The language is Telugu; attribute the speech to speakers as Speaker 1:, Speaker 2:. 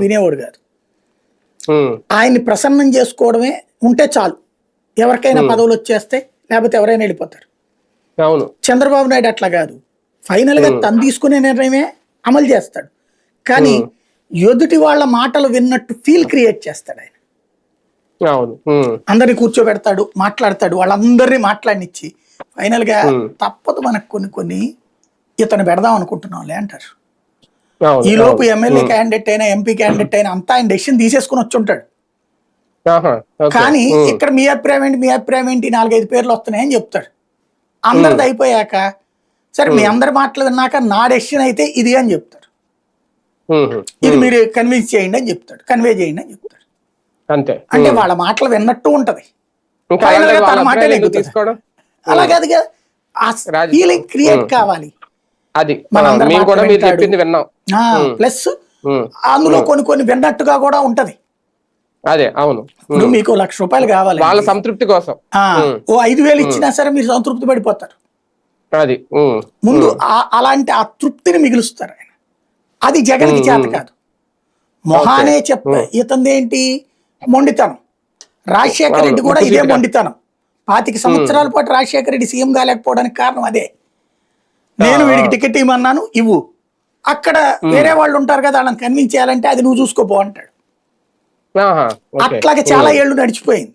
Speaker 1: వినేవాడు కాదు.
Speaker 2: ఉమ్,
Speaker 1: ఆయన్ని ప్రసన్నం చేసుకోవడమే ఉంటే చాలు. ఎవరికైనా పదవులు వచ్చేస్తే లేకపోతే ఎవరైనా వెళ్ళిపోతారు.
Speaker 2: అవును.
Speaker 1: చంద్రబాబు నాయుడు అట్లా కాదు. ఫైనల్గా తను తీసుకునే నిర్ణయమే అమలు చేస్తాడు. కానీ ఎదుటి వాళ్ళ మాటలు విన్నట్టు ఫీల్ క్రియేట్ చేస్తాడు ఆయన. అందరిని కూర్చోబెడతాడు మాట్లాడతాడు వాళ్ళందరినీ మాట్లాడినిచ్చి
Speaker 2: ఫైనల్గా.
Speaker 1: తప్పదు మనకు కొన్ని కొన్ని ఇతను పెడదాం అనుకుంటున్నాంలే అంటారు. ఈ లోపు. ఎమ్మెల్యే క్యాండిడేట్ అయినా ఎంపీ క్యాండిడేట్ అయినా అంతా ఆయన డెసిషన్ తీసేసుకుని వచ్చి ఉంటాడు. కానీ ఇక్కడ మీ అభిప్రాయం ఏంటి మీ అభిప్రాయం ఏంటి నాలుగైదు పేర్లు వస్తున్నాయని చెప్తాడు. అందరిది అయిపోయాక సరే మీ అందరి మాటలు విన్నాక నా డెసిషన్ అయితే ఇది అని
Speaker 2: ఉమ్,
Speaker 1: ఇది మీరు కన్విన్స్ చేయండి అని చెప్తాడు కన్వే చేయండి అని చెప్తాడు.
Speaker 2: అంతే.
Speaker 1: అంటే వాళ్ళ మాటలు విన్నట్టు ఉంటది.
Speaker 2: ఇంకా
Speaker 1: Final గా
Speaker 2: అలాంటి
Speaker 1: తన
Speaker 2: వాళ్ళ
Speaker 1: మాటే అలా ఫీలింగ్ క్రియేట్. కావాలి.
Speaker 2: అది. మేము కూడా మీరు. చెప్పింది విన్నాం.
Speaker 1: ప్లస్ అందులో కొన్ని కొన్ని విన్నట్టుగా కూడా ఉంటది.
Speaker 2: అదే అవును.
Speaker 1: ఇప్పుడు మీకు లక్ష రూపాయలు కావాలి
Speaker 2: వాళ్ళ సంతృప్తి కోసం.
Speaker 1: ఓ ఐదు వేలు ఇచ్చినా సరే మీరు సంతృప్తి పడిపోతారు.
Speaker 2: అది
Speaker 1: ముందు అలాంటి ఆ తృప్తిని మిగులుస్తారు ఆయన. అది జగన్కి చేత కాదు. మొహానే చెప్ప ఇతంది ఏంటి మొండితనం. రాజశేఖర రెడ్డి కూడా ఇదే మొండితనం. పాతిక సంవత్సరాల పాటు రాజశేఖర రెడ్డి సీఎం కాలేకపోవడానికి కారణం అదే. నేను వీడికి టికెట్ ఇవ్వమన్నాను ఇవ్వు. అక్కడ వేరే వాళ్ళు ఉంటారు కదా వాళ్ళని కన్విన్స్ చేయాలంటే అది నువ్వు చూసుకోపో అంటాడు. అట్లాగే చాలా ఏళ్ళు నడిచిపోయింది.